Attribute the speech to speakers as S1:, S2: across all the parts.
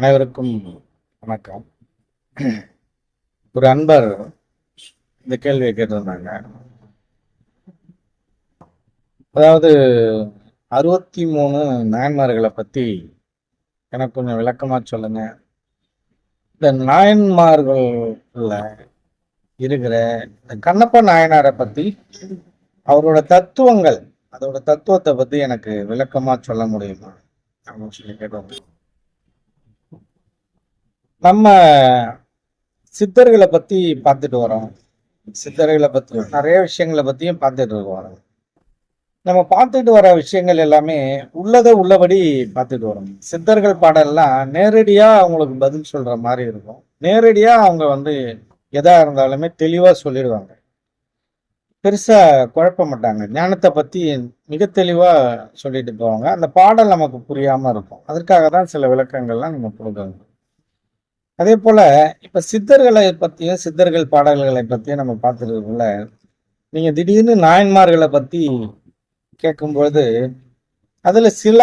S1: அனைவருக்கும் வணக்கம். ஒரு அன்பர் இந்த கேள்வியை கேட்டிருந்தாங்க. அதாவது அறுபத்தி மூணு நாயன்மார்களை பத்தி எனக்கு கொஞ்சம் விளக்கமா சொல்லுங்க. இந்த நாயன்மார்கள்ல இருக்கிற இந்த கண்ணப்ப நாயனாரை பத்தி அவரோட தத்துவங்கள் அதோட தத்துவத்தை பத்தி எனக்கு விளக்கமா சொல்ல முடியுமா? அப்படின்னு சொல்லி கேட்டோம் நம்ம சித்தர்களை பத்தி பார்த்துட்டு வரோம். சித்தர்களை பத்தி நிறைய விஷயங்களை பத்தியும் பார்த்துட்டு வரோம். நம்ம பார்த்துட்டு வர விஷயங்கள் எல்லாமே உள்ளதை உள்ளபடி பார்த்துட்டு வரோம். சித்தர்கள் பாடல்லாம் நேரடியா அவங்களுக்கு பதில் சொல்ற மாதிரி இருக்கும். நேரடியா அவங்க வந்து எதா இருந்தாலுமே தெளிவா சொல்லிடுவாங்க. பெருசா குழப்ப மாட்டாங்க. ஞானத்தை பத்தி மிக தெளிவா சொல்லிட்டு போவாங்க. அந்த பாடல் நமக்கு புரியாம இருக்கும். அதற்காக தான் சில விளக்கங்கள்லாம் நம்ம கொடுக்குறோம் அதே போல இப்ப சித்தர்களை பத்தியும் சித்தர்கள் பாடல்களை பத்தியும் நம்ம பார்த்துருக்கோம்ல நீங்க திடீர்னு நாயன்மார்களை பத்தி கேட்கும்பொழுது அதுல சில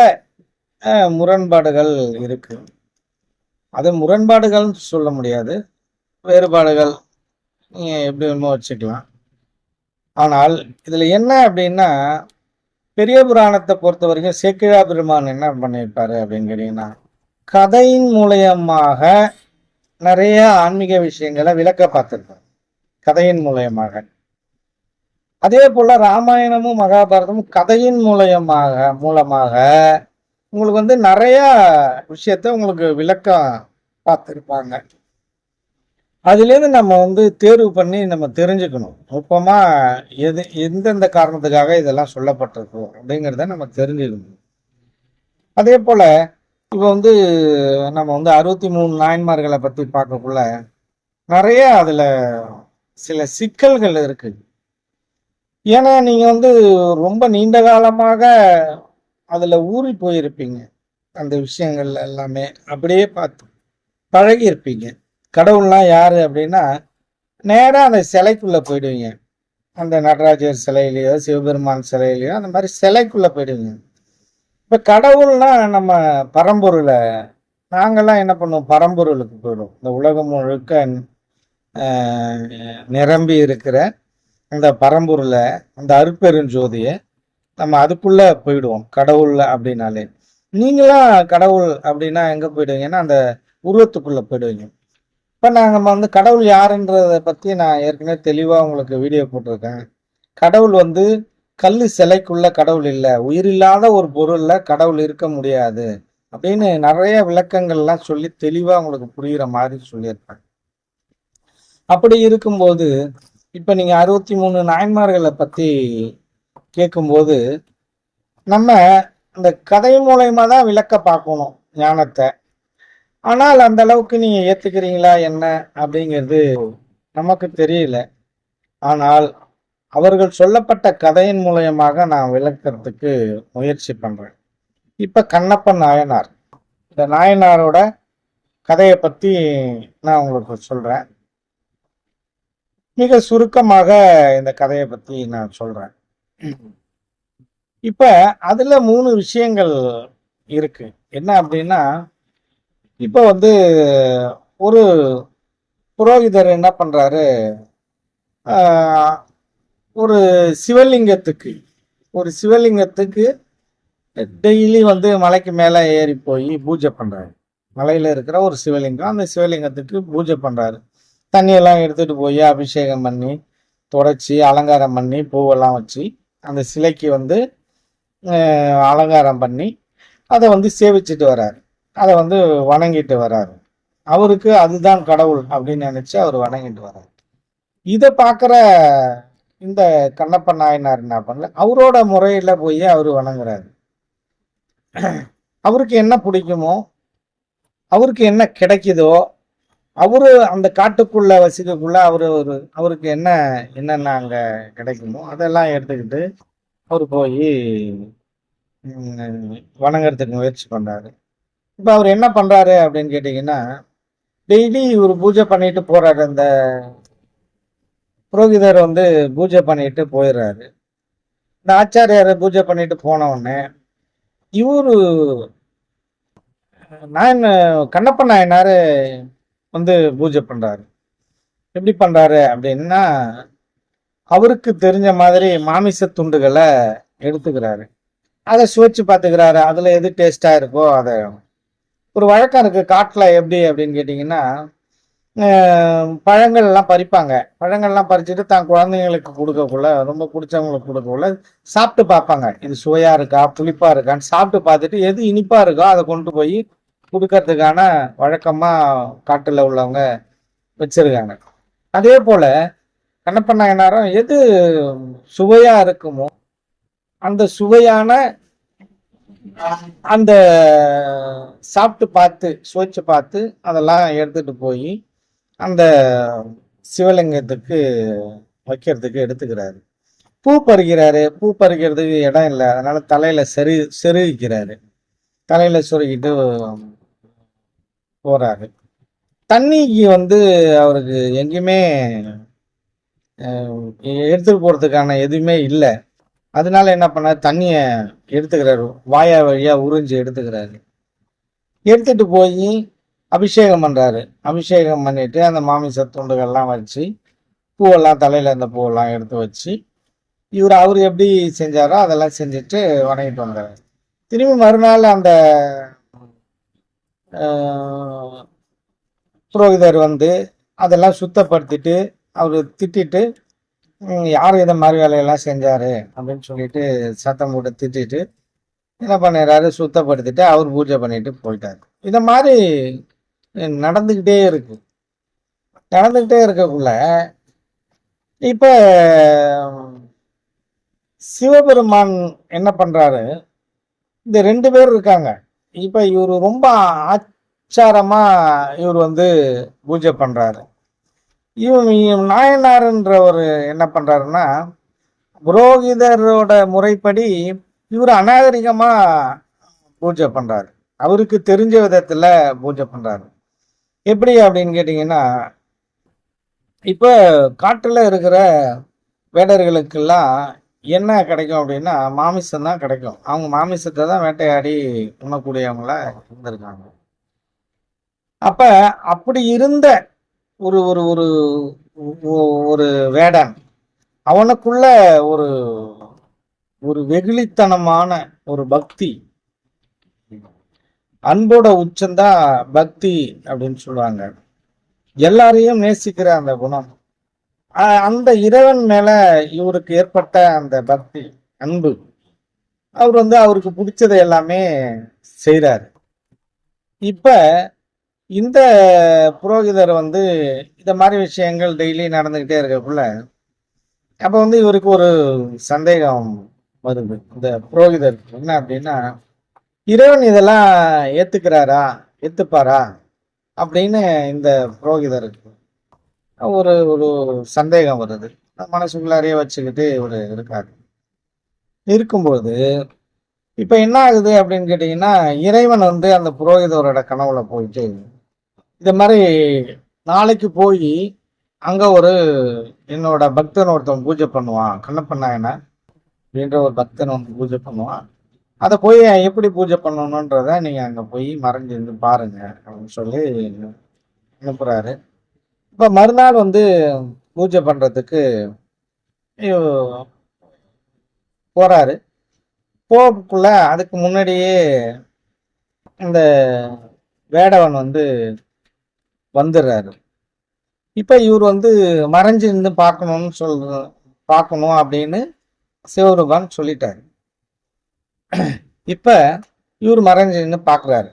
S1: முரண்பாடுகள் இருக்கு. அது முரண்பாடுகள்னு சொல்ல முடியாது. வேறுபாடுகள் நீங்க எப்படி வேணுமோ வச்சுக்கலாம். ஆனால் இதுல என்ன அப்படின்னா பெரிய புராணத்தை பொறுத்த வரைக்கும் சேக்கிழா பெருமான் என்ன பண்ணியிருப்பாரு அப்படின்னு கேட்டீங்கன்னா கதையின் மூலியமாக நிறைய ஆன்மீக விஷயங்களை விளக்க பார்த்திருப்பார் கதையின் மூலயமாக. அதே போல ராமாயணமும் மகாபாரதமும் கதையின் மூலயமாக மூலமாக உங்களுக்கு வந்து நிறைய விஷயத்த உங்களுக்கு விளக்க பார்த்துருப்பாங்க. அதுலேருந்து நம்ம வந்து தேர்வு பண்ணி நம்ம தெரிஞ்சுக்கணும். நுட்பமாக எது எந்தெந்த காரணத்துக்காக இதெல்லாம் சொல்லப்பட்டிருக்கோம் அப்படிங்கிறத நம்ம தெரிஞ்சுக்கணும். அதே போல் இப்போ வந்து நம்ம வந்து அறுபத்தி மூணு நாயன்மார்களை பற்றி பார்க்கக்குள்ள நிறைய அதில் சில சிக்கல்கள் இருக்குது ஏன்னா நீங்கள் வந்து ரொம்ப நீண்ட காலமாக அதில் ஊறி போயிருப்பீங்க. அந்த விஷயங்கள்ல எல்லாமே அப்படியே பார்த்து பழகியிருப்பீங்க. கடவுள்லாம் யார் அப்படின்னா நேராக அந்த சிலைக்குள்ளே போயிடுவீங்க. அந்த நடராஜர் சிலையிலையோ சிவபெருமான் சிலையிலையோ அந்த மாதிரி சிலைக்குள்ளே போயிடுவீங்க. இப்போ கடவுள்னா நம்ம பரம்பொருளை நாங்கள்லாம் என்ன பண்ணுவோம்? பரம்பொருளுக்கு போயிடும் இந்த உலகம் முழுக்க நிரம்பி இருக்கிற அந்த பரம்பொருளை அந்த அருப்பெருஞ்சோதியை நம்ம அதுக்குள்ளே போயிடுவோம். கடவுள் அப்படின்னாலே. நீங்களாம் கடவுள் அப்படின்னா எங்கே போயிடுவீங்கன்னா அந்த உருவத்துக்குள்ளே போயிடுவீங்க. இப்போ நாங்கள் வந்து கடவுள் யாருன்றதை பற்றி நான் ஏற்கனவே தெளிவாக உங்களுக்கு வீடியோ போட்டிருக்கேன். கடவுள் வந்து கல் சிலைக்குள்ள கடவுள் இல்லை. உயிரில்லாத ஒரு பொருள்ல கடவுள் இருக்க முடியாது. அப்படின்னு நிறைய விளக்கங்கள்லாம் சொல்லி தெளிவாக உங்களுக்கு புரிகிற மாதிரி சொல்லியிருப்பேன் அப்படி இருக்கும்போது இப்போ நீங்கள் அறுபத்தி மூணு நாயன்மார்களை பற்றி கேட்கும்போது நம்ம அந்த கதை மூலயமா தான் விளக்க பார்க்கணும் ஞானத்தை. ஆனால் அந்த அளவுக்கு நீங்கள் ஏற்றுக்கிறீங்களா என்ன அப்படிங்கிறது நமக்கு தெரியல. ஆனால் அவர்கள் சொல்லப்பட்ட கதையின் மூலயமாக நான் விளக்கிறதுக்கு முயற்சி பண்றேன். இப்ப கண்ணப்பன் நாயனார். இந்த நாயனாரோட கதையை பத்தி நான் உங்களுக்கு சொல்றேன். மிக சுருக்கமாக இந்த கதையை பத்தி நான் சொல்றேன். இப்ப அதுல மூணு விஷயங்கள் இருக்கு. என்ன அப்படின்னா இப்ப வந்து ஒரு புரோகிதர் என்ன பண்றாரு? ஒரு சிவலிங்கத்துக்கு ஒரு சிவலிங்கத்துக்கு டெய்லி வந்து மலைக்கு மேலே ஏறி போய் பூஜை பண்ணுறாரு மலையில் இருக்கிற ஒரு சிவலிங்கம் அந்த சிவலிங்கத்துக்கு பூஜை பண்ணுறாரு தண்ணியெல்லாம் எடுத்துகிட்டு போய் அபிஷேகம் பண்ணி தொடச்சி அலங்காரம் பண்ணி பூவெல்லாம் வச்சு அந்த சிலைக்கு வந்து அலங்காரம் பண்ணி அதை வந்து சேவிச்சிட்டு வராரு. அதை வந்து வணங்கிட்டு வராரு. அவருக்கு அதுதான் கடவுள் அப்படின்னு நினச்சி அவர் வணங்கிட்டு வராரு. இதை பார்க்குற இந்த கண்ணப்ப நாயனார் என்ன பண்ணல? அவரோட முறையில போய் அவர் வணங்குறாரு. அவருக்கு என்ன பிடிக்குமோ அவருக்கு என்ன கிடைக்குதோ அவரு அந்த காட்டுக்குள்ள வசிக்கக்குள்ள அவர் ஒரு அவருக்கு என்ன என்னென்ன அங்க கிடைக்குமோ அதெல்லாம் எடுத்துக்கிட்டு அவர் போய் வணங்குறதுக்கு முயற்சி பண்ணுறாரு இப்போ அவர் என்ன பண்றாரு அப்படின்னு கேட்டிங்கன்னா டெய்லி இவர் பூஜை பண்ணிட்டு போறாரு அந்த புரோகிதர் வந்து பூஜை பண்ணிட்டு போயிடுறாரு இந்த ஆச்சாரியார் பூஜை பண்ணிட்டு போன உடனே இவரு நாயன் கண்ணப்ப நாயனார் வந்து பூஜை பண்ணுறாரு எப்படி பண்ணுறாரு அப்படின்னா அவருக்கு தெரிஞ்ச மாதிரி மாமிச துண்டுகளை எடுத்துக்கிறாரு. அதை சுவைச்சு பார்த்துக்கிறாரு. அதில் எது டேஸ்ட்டாக இருக்கோ அதை. ஒரு வழக்கம் இருக்குது காட்டில் எப்படி அப்படின்னு கேட்டிங்கன்னா பழங்கள்லாம் பறிப்பாங்க. பழங்கள்லாம் பறிச்சுட்டு தான் குழந்தைங்களுக்கு கொடுக்கக்குள்ள ரொம்ப பிடிச்சவங்களுக்கு கொடுக்கக்குள்ள சாப்பிட்டு பார்ப்பாங்க. இது சுவையாக இருக்கா புளிப்பாக இருக்கான்னு சாப்பிட்டு பார்த்துட்டு எது இனிப்பாக இருக்கோ அதை கொண்டு போய் கொடுக்கறதுக்கான வழக்கமாக காட்டில் உள்ளவங்க வச்சுருக்காங்க. அதே போல் கண்ணப்பண்ணா நாயனாரும் எது சுவையாக இருக்குமோ அந்த சுவையான அந்த சாப்பிட்டு பார்த்து சுவைச்சு பார்த்து அதெல்லாம் எடுத்துகிட்டு போய் அந்த சிவலிங்கத்துக்கு வைக்கிறதுக்கு எடுத்துக்கிறாரு. பூ பறிக்கிறாரு. பூ பறிக்கிறதுக்கு இடம் இல்லை. அதனால தலையில செரு செருகிக்கிறாரு. தலையில சொருகிட்டு போறாரு. தண்ணிக்கு வந்து அவருக்கு எங்கேயுமே எடுத்துட்டு போறதுக்கான எதுவுமே இல்லை. அதனால என்ன பண்ணாரு? தண்ணியை எடுத்துக்கிறாரு. வாயா வழியா உறிஞ்சு எடுத்துக்கிறாரு. எடுத்துட்டு போய் அபிஷேகம் பண்ணுறாரு அபிஷேகம் பண்ணிட்டு அந்த மாமிச துண்டுகள்லாம் வச்சு பூவெல்லாம் தலையில் அந்த பூவெல்லாம் எடுத்து வச்சு இவர் அவர் எப்படி செஞ்சாரோ அதெல்லாம் செஞ்சுட்டு வணங்கிட்டு வந்தார். திரும்பி மறுநாள் அந்த புரோகிதர் வந்து அதெல்லாம் சுத்தப்படுத்திட்டு அவர் திட்டிட்டு யார் இந்த மாதிரி வேலையெல்லாம் செஞ்சார் அப்படின்னு சொல்லிட்டு சத்தம் போட்டு திட்டிட்டு என்ன பண்ணிடுறாரு? சுத்தப்படுத்திட்டு அவர் பூஜை பண்ணிட்டு போயிட்டாரு. இந்த மாதிரி நடந்துக்கிட்டே இருக்கு. நடந்துக்கிட்டே இருக்கக்குள்ள இப்போ சிவபெருமான் என்ன பண்றாரு? இந்த ரெண்டு பேர் இருக்காங்க. இப்போ இவர் ரொம்ப ஆச்சாரமா இவர் வந்து பூஜை பண்றாரு. இவன் இவன் ஒரு என்ன பண்றாருன்னா புரோகிதரோட முறைப்படி இவர் அநாகரிகமா பூஜை பண்றாரு. அவருக்கு தெரிஞ்ச விதத்துல பூஜை பண்றாரு. எப்படி அப்படின்னு கேட்டிங்கன்னா இப்போ காட்டில் இருக்கிற வேடர்களுக்கெல்லாம் என்ன கிடைக்கும் அப்படின்னா மாமிசம் தான் கிடைக்கும். அவங்க மாமிசத்தை தான் வேட்டையாடி உண்ணக்கூடியவங்களா இருந்திருக்காங்க. அப்ப அப்படி இருந்த ஒரு ஒரு ஒரு ஒரு வேடன் அவனுக்குள்ள ஒரு ஒரு வெகுளித்தனமான ஒரு பக்தி அன்போட உச்சம்தான் பக்தி அப்படின்னு சொல்லுவாங்க. எல்லாரையும் நேசிக்கிற அந்த குணம். அந்த இறைவன் மேல இவருக்கு ஏற்பட்ட அந்த பக்தி அன்பு அவர் வந்து அவருக்கு பிடிச்சதை எல்லாமே செய்கிறாரு இப்ப இந்த புரோகிதர் வந்து இந்த மாதிரி விஷயங்கள் டெய்லி நடந்துக்கிட்டே இருக்கக்குள்ள அப்போ வந்து இவருக்கு ஒரு சந்தேகம் வருது. இந்த புரோகிதர் என்ன அப்படின்னா இறைவன் இதெல்லாம் ஏத்துக்கிறாரா? ஏத்துப்பாரா? அப்படின்னு இந்த புரோகிதருக்கு ஒரு ஒரு சந்தேகம் வருது. மனசுக்குள்ளாரையே வச்சுக்கிட்டு ஒரு இருக்காரு. இருக்கும்போது இப்ப என்ன ஆகுது அப்படின்னு கேட்டீங்கன்னா இறைவன் வந்து அந்த புரோகிதரோட கனவுல போயிட்டு இது மாதிரி நாளைக்கு போய் அங்க ஒரு என்னோட பக்தன் ஒருத்தன் பூஜை பண்ணுவான். கண்ணப்பண்ணாயனை அப்படின்ற ஒரு பக்தன் ஒன்று பூஜை பண்ணுவான். அதை போய் எப்படி பூஜை பண்ணணுன்றத நீங்கள் அங்கே போய் மறைஞ்சு இருந்து பாருங்க அப்படின்னு சொல்லி அனுப்புகிறாரு இப்போ மறுநாள் வந்து பூஜை பண்ணுறதுக்கு போகிறாரு போறாரு. போகக்குள்ள அதுக்கு முன்னாடியே இந்த வேடவன் வந்து வந்துடுறாரு. இப்போ இவர் வந்து மறைஞ்சு இருந்து பார்க்கணும்னு சொல் பார்க்கணும் அப்படின்னு சிவருபான் சொல்லிட்டாரு. இப்போ இவர் மறைஞ்சு நின்று பார்க்குறாரு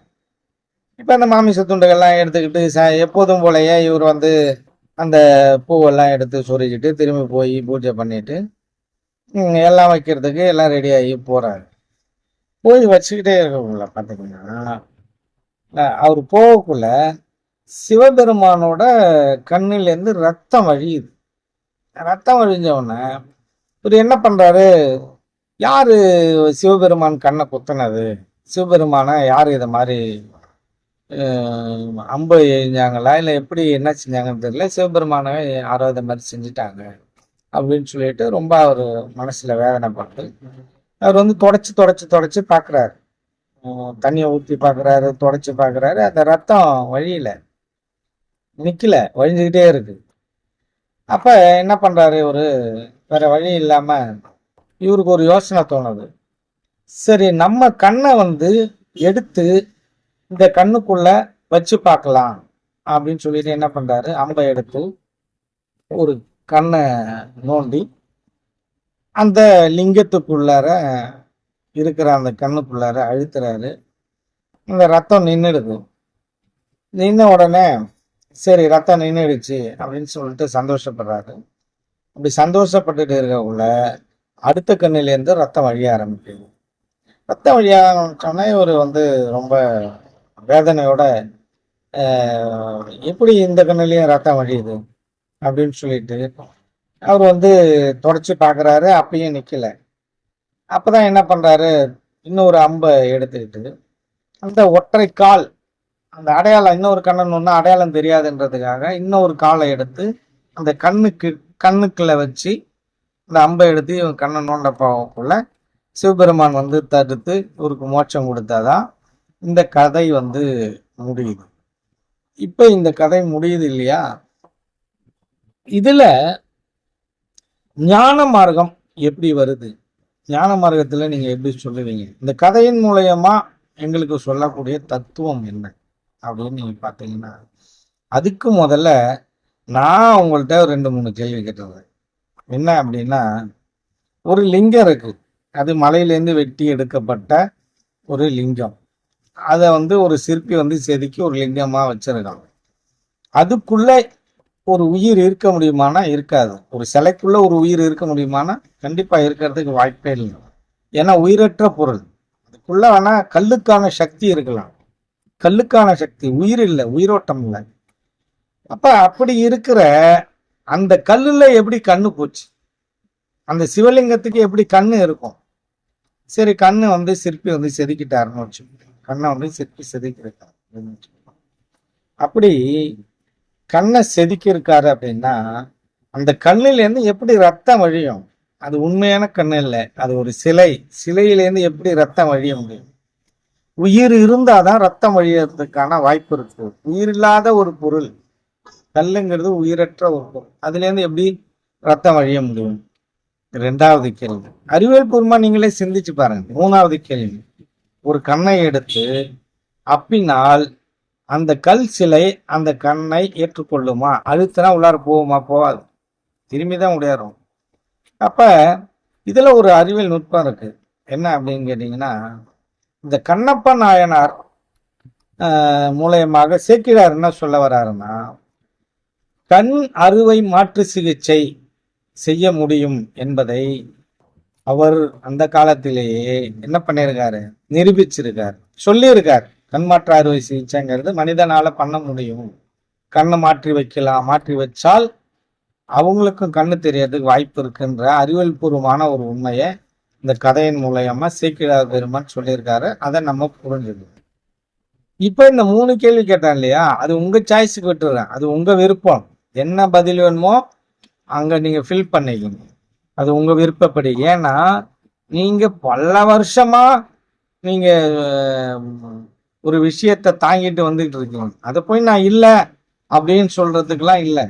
S1: இப்போ அந்த மாமிச துண்டுகள்லாம் எடுத்துக்கிட்டு ச எப்போதும் போலயே இவர் வந்து அந்த பூவெல்லாம் எடுத்து சொருகிட்டு திரும்பி போய் பூஜை பண்ணிட்டு எல்லாம் வைக்கிறதுக்கு எல்லாம் ரெடி ஆகி போய் வச்சுக்கிட்டே இருக்கக்குள்ள பார்த்தீங்கன்னா அவர் போகக்குள்ள சிவபெருமானோட கண்ணிலேருந்து ரத்தம் வழியுது. ரத்தம் வழிஞ்சவுடனே இவர் என்ன பண்ணுறாரு யார் சிவபெருமான் கண்ணை குத்தினது? சிவபெருமானை யார் இதை மாதிரி அம்பு எழிஞ்சாங்களா இல்லை எப்படி என்ன செஞ்சாங்கன்னு தெரியல. சிவபெருமானை யாரோ இதை மாதிரி செஞ்சுட்டாங்க அப்படின்னு சொல்லிட்டு ரொம்ப அவர் மனசுல வேதனைப்பட்டு அவர் வந்து தொடச்சி தொடச்சி தொடச்சி பார்க்குறாரு தண்ணியை ஊற்றி பார்க்குறாரு தொடச்சி பார்க்குறாரு அந்த ரத்தம் வழியில. நிக்கல வழிஞ்சுக்கிட்டே இருக்கு. அப்ப என்ன பண்றாரு ஒரு வேற வழி இல்லாம இவருக்கு ஒரு யோசனை தோணுது. சரி நம்ம கண்ணை வந்து எடுத்து இந்த கண்ணுக்குள்ள வச்சு பார்க்கலாம் அப்படின்னு சொல்லிட்டு என்ன பண்றாரு? அம்பை எடுத்து ஒரு கண்ணை நோண்டி அந்த லிங்கத்துக்குள்ளார இருக்கிற அந்த கண்ணுக்குள்ளார அழுத்துறாரு. அந்த ரத்தம் நின்றுடுது நின்ன உடனே சரி ரத்தம் நின்றுடுச்சு அப்படின்னு சொல்லிட்டு சந்தோஷப்படுறாரு. அப்படி சந்தோஷப்பட்டுட்டு இருக்கக்குள்ள அடுத்த கண்ணிலேருந்து ரத்தம் வழிய ஆரம்பிக்குது. ரத்தம் வழிய ஆரம்பிச்சோடனே இவர் வந்து ரொம்ப வேதனையோட எப்படி இந்த கண்ணிலையும் ரத்தம் வழியுது? அப்படின்னு சொல்லிட்டு அவர் வந்து தொடச்சி பார்க்குறாரு அப்பயும் நிற்கல அப்போதான் என்ன பண்ணுறாரு இன்னொரு அம்பை எடுத்துக்கிட்டு அந்த ஒற்றை கால் அந்த அடையாளம் இன்னொரு கண்ணன் ஒன்று அடையாளம் தெரியாதுன்றதுக்காக இன்னொரு காலை எடுத்து அந்த கண்ணுக்கு கண்ணுக்குள்ள வச்சு இந்த அம்பை எடுத்து இவன் கண்ணை நோண்ட போகக்குள்ள சிவபெருமான் வந்து தடுத்து இவருக்கு மோட்சம் கொடுத்தாதான் இந்த கதை வந்து முடியுது. இப்போ இந்த கதை முடியுது இல்லையா? இதுல ஞான மார்க்கம் எப்படி வருது? ஞான மார்க்கத்துல நீங்க எப்படி சொல்லுவீங்க? இந்த கதையின் மூலயமா எங்களுக்கு சொல்லக்கூடிய தத்துவம் என்ன அப்படின்னு நீங்கள் பார்த்தீங்கன்னா அதுக்கு முதல்ல நான் உங்கள்கிட்ட ரெண்டு மூணு கேள்வி கேட்டுறேன் என்ன அப்படின்னா ஒரு லிங்கம் இருக்கு. அது மலையிலேருந்து வெட்டி எடுக்கப்பட்ட ஒரு லிங்கம். அதை வந்து ஒரு சிற்பி வந்து செதுக்கி ஒரு லிங்கமா வச்சிருக்காங்க அதுக்குள்ளே ஒரு உயிர் இருக்க முடியுமானா இருக்காது. ஒரு சிலைக்குள்ள ஒரு உயிர் இருக்க முடியுமானா கண்டிப்பாக இருக்கிறதுக்கு வாய்ப்பே இல்லை. ஏன்னா உயிரற்ற பொருள். அதுக்குள்ளே வேணால் கல்லுக்கான சக்தி இருக்கலாம். கல்லுக்கான சக்தி. உயிர் இல்லை உயிரோட்டம் இல்லை. அப்போ அப்படி இருக்கிற அந்த கல்லுல எப்படி கண்ணு போச்சு? அந்த சிவலிங்கத்துக்கு எப்படி கண்ணு இருக்கும்? சரி கண்ணு வந்து சிற்பி வந்து செதுக்கிட்டாருன்னு வச்சு கண்ணை வந்து சிற்பி செதுக்கிருக்காரு அப்படின்னு அப்படி கண்ணை செதுக்கியிருக்காரு அப்படின்னா அந்த கண்ணிலேருந்து எப்படி ரத்தம் வழியும்? அது உண்மையான கண்ணு இல்லை. அது ஒரு சிலை. சிலையிலேருந்து எப்படி ரத்தம் வழிய முடியும்? உயிர் இருந்தாதான் ரத்தம் வழியறதுக்கான வாய்ப்பு இருக்கு. உயிர் இல்லாத ஒரு பொருள். கல்லுங்கிறது உயிரற்ற ஒரு பொருள். அதுலேருந்து எப்படி ரத்தம் வழிய முடியும்? ரெண்டாவது கேள்வி. அறிவியல் பூர்வமா நீங்களே சிந்திச்சு பாருங்க. மூணாவது கேள்வி. ஒரு கண்ணை எடுத்து அப்பினால் அந்த கல் சிலை அந்த கண்ணை ஏற்றுக்கொள்ளுமா? அழுத்தினா உள்ளார போகுமா? போகாது. திரும்பி தான் உடையாரும் அப்போ இதில் ஒரு அறிவியல் நுட்பம் இருக்குது என்ன அப்படின்னு கேட்டிங்கன்னா இந்த கண்ணப்ப நாயனார் மூலயமாக சேக்கிழார் என்ன சொல்ல வர்றாருன்னா கண் அறுவை மாற்று சிகிச்சை செய்ய முடியும் என்பதை அவர் அந்த காலத்திலேயே என்ன பண்ணியிருக்காரு நிரூபிச்சிருக்காரு. சொல்லியிருக்காரு. கண் மாற்று அறுவை சிகிச்சைங்கிறது மனிதனால பண்ண முடியும். கண்ணை மாற்றி வைக்கலாம். மாற்றி வச்சால் அவங்களுக்கும் கண்ணு தெரியறதுக்கு வாய்ப்பு இருக்குன்ற அறிவியல் பூர்வமான ஒரு உண்மையை இந்த கதையின் மூலயமா சீக்கிரார் பெருமான் சொல்லியிருக்காரு. அதை நம்ம புரிஞ்சுக்கணும். இப்போ இந்த மூணு கேள்வி கேட்டேன் இல்லையா? அது உங்க சாய்ஸுக்கு விட்டுறேன். அது உங்க விருப்பம். என்ன பதில் வேணுமோ அங்கே நீங்கள் ஃபில் பண்ணிக்கங்க. அது உங்கள் விருப்பப்படி. ஏன்னா நீங்கள் பல வருஷமாக நீங்கள் ஒரு விஷயத்தை தாங்கிட்டு வந்துட்டு இருக்கீங்க. அதை போய் நான் இல்லை அப்படின்னு சொல்கிறதுக்கெலாம் இல்லை.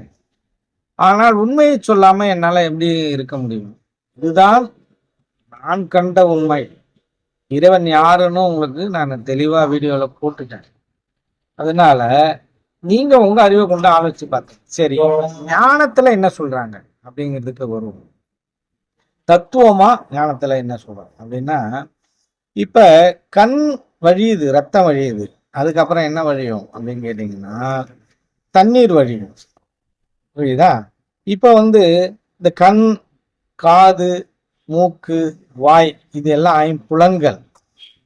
S1: ஆனால் உண்மையை சொல்லாமல் என்னால் எப்படி இருக்க முடியும்? இதுதான் நான் கண்ட உண்மை. இறைவன் யாருன்னு உங்களுக்கு நான் தெளிவாக வீடியோவில் போட்டுட்டேன். அதனால் நீங்க உங்க அறிவை கொண்டு ஆலோசிச்சு பார்த்து சரி ஞானத்துல என்ன சொல்றாங்க? அப்படிங்கிறதுக்கு வருவோம். தத்துவமா ஞானத்துல என்ன சொல்றாங்க அப்படின்னா இப்ப கண் வழியுது ரத்தம் வழியுது. அதுக்கப்புறம் என்ன வழியும்? அப்படின்னு கேட்டீங்கன்னா தண்ணீர் வழியும். புரியுதா? இப்ப வந்து இந்த கண் காது மூக்கு வாய் இது எல்லாம் ஐம்புலன்கள்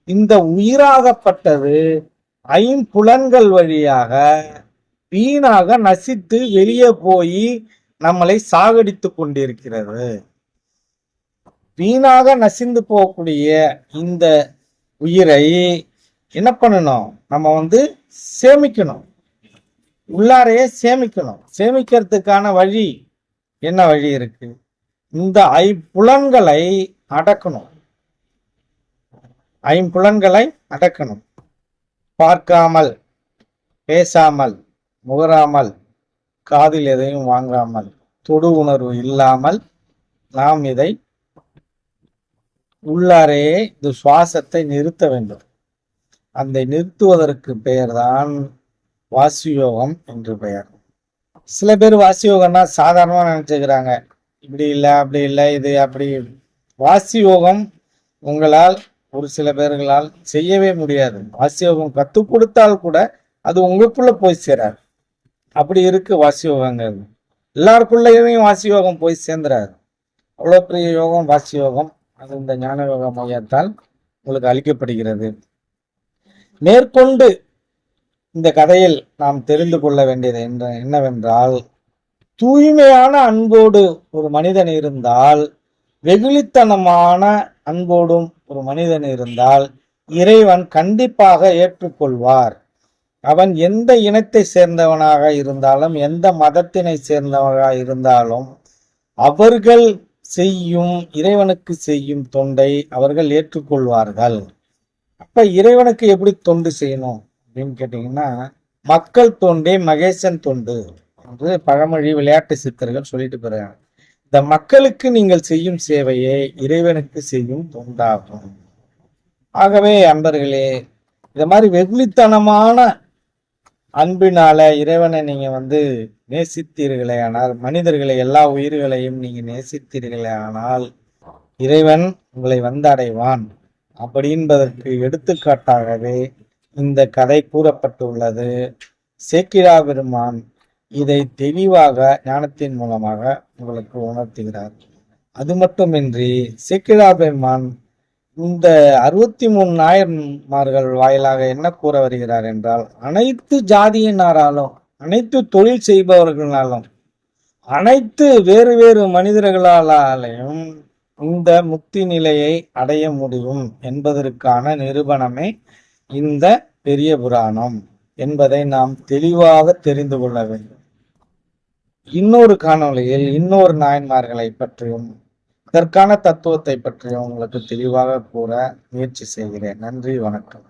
S1: இந்த உயிராகப்பட்டது ஐம்புலன்கள் வழியாக வீணாக நசித்து வெளியே போய் நம்மளை சாகடித்து கொண்டிருக்கிறது. வீணாக நசிந்து போகக்கூடிய இந்த உயிரை என்ன பண்ணணும்? நம்ம வந்து சேமிக்கணும். உள்ளாரையே சேமிக்கணும். சேமிக்கிறதுக்கான வழி என்ன வழி இருக்கு? இந்த ஐம்புலன்களை அடக்கணும். ஐம்புலன்களை அடக்கணும். பார்க்காமல் பேசாமல். முகராமல் காதில் எதையும் வாங்காமல் தொடு உணர்வு இல்லாமல் நாம் இதை உள்ளாரையே இந்த சுவாசத்தை நிறுத்த வேண்டும். அந்த நிறுத்துவதற்கு பெயர்தான் வாசியோகம் என்று பெயர். சில பேர் வாசியோகம்னா சாதாரணமா நினச்சிக்கிறாங்க. இப்படி இல்லை அப்படி இல்லை இது அப்படி. வாசியோகம் உங்களால் ஒரு சில பேர்களால் செய்யவே முடியாது. வாசியோகம் கற்றுக் கொடுத்தால் கூட அது உங்களுக்குள்ள போய் சேராது. அப்படி இருக்கு வாசியோகங்கிறது எல்லாருக்குள்ளேயும் வாசியோகம் போய் சேர்ந்துறாரு. அவ்வளோ பெரிய யோகம் வாசியோகம் அது இந்த ஞான யோக மையத்தால் உங்களுக்கு அளிக்கப்படுகிறது. மேற்கொண்டு இந்த கதையில் நாம் தெரிந்து கொள்ள வேண்டியது என்ற என்னவென்றால் தூய்மையான அன்போடு ஒரு மனிதன் இருந்தால் வெகுளித்தனமான அன்போடும் ஒரு மனிதன் இருந்தால் இறைவன் கண்டிப்பாக ஏற்றுக்கொள்வார். அவன் எந்த இனத்தை சேர்ந்தவனாக இருந்தாலும் எந்த மதத்தினை சேர்ந்தவனாக இருந்தாலும் அவர்கள் செய்யும் இறைவனுக்கு செய்யும் தொண்டை அவர்கள் ஏற்றுக்கொள்வார்கள். அப்ப இறைவனுக்கு எப்படி தொண்டு செய்யணும் அப்படின்னு கேட்டீங்கன்னா மக்கள் தொண்டே மகேசன் தொண்டு என்று பழமொழி விளையாட்டு சித்தர்கள் சொல்லிட்டு போறாங்க. இந்த மக்களுக்கு நீங்கள் செய்யும் சேவையே இறைவனுக்கு செய்யும் தொண்டாகும். ஆகவே அன்பர்களே இந்த மாதிரி வெகுளித்தனமான அன்பினால இறைவனை நீங்க வந்து நேசித்தீர்களே ஆனால் மனிதர்களை எல்லா உயிர்களையும் நீங்க நேசித்தீர்களே ஆனால் இறைவன் உங்களை வந்தடைவான். அப்படின்பதற்கு எடுத்துக்காட்டாகவே இந்த கதை கூறப்பட்டுள்ளது. சேக்கிரா பெருமான் இதை தெளிவாக ஞானத்தின் மூலமாக உங்களுக்கு உணர்த்துகிறார். அது மட்டுமின்றி சேக்கிரா பெருமான் இந்த அறுபத்தி மூணு நாயன்மார்கள் வாயிலாக என்ன கூற வருகிறார் என்றால் அனைத்து ஜாதியினாராலும் அனைத்து தொழில் செய்பவர்களாலும் அனைத்து வேறு வேறு மனிதர்களாலேயும் இந்த முக்தி நிலையை அடைய முடியும் என்பதற்கான நிரூபணமே இந்த பெரிய புராணம் என்பதை நாம் தெளிவாக தெரிந்து கொள்ள வேண்டும். இன்னொரு காணொளியில் இன்னொரு நாயன்மார்களை பற்றியும் அதற்கான தத்துவத்தை பற்றி உங்களுக்கு தெளிவாக கூற முயற்சி செய்கிறேன். நன்றி வணக்கம்.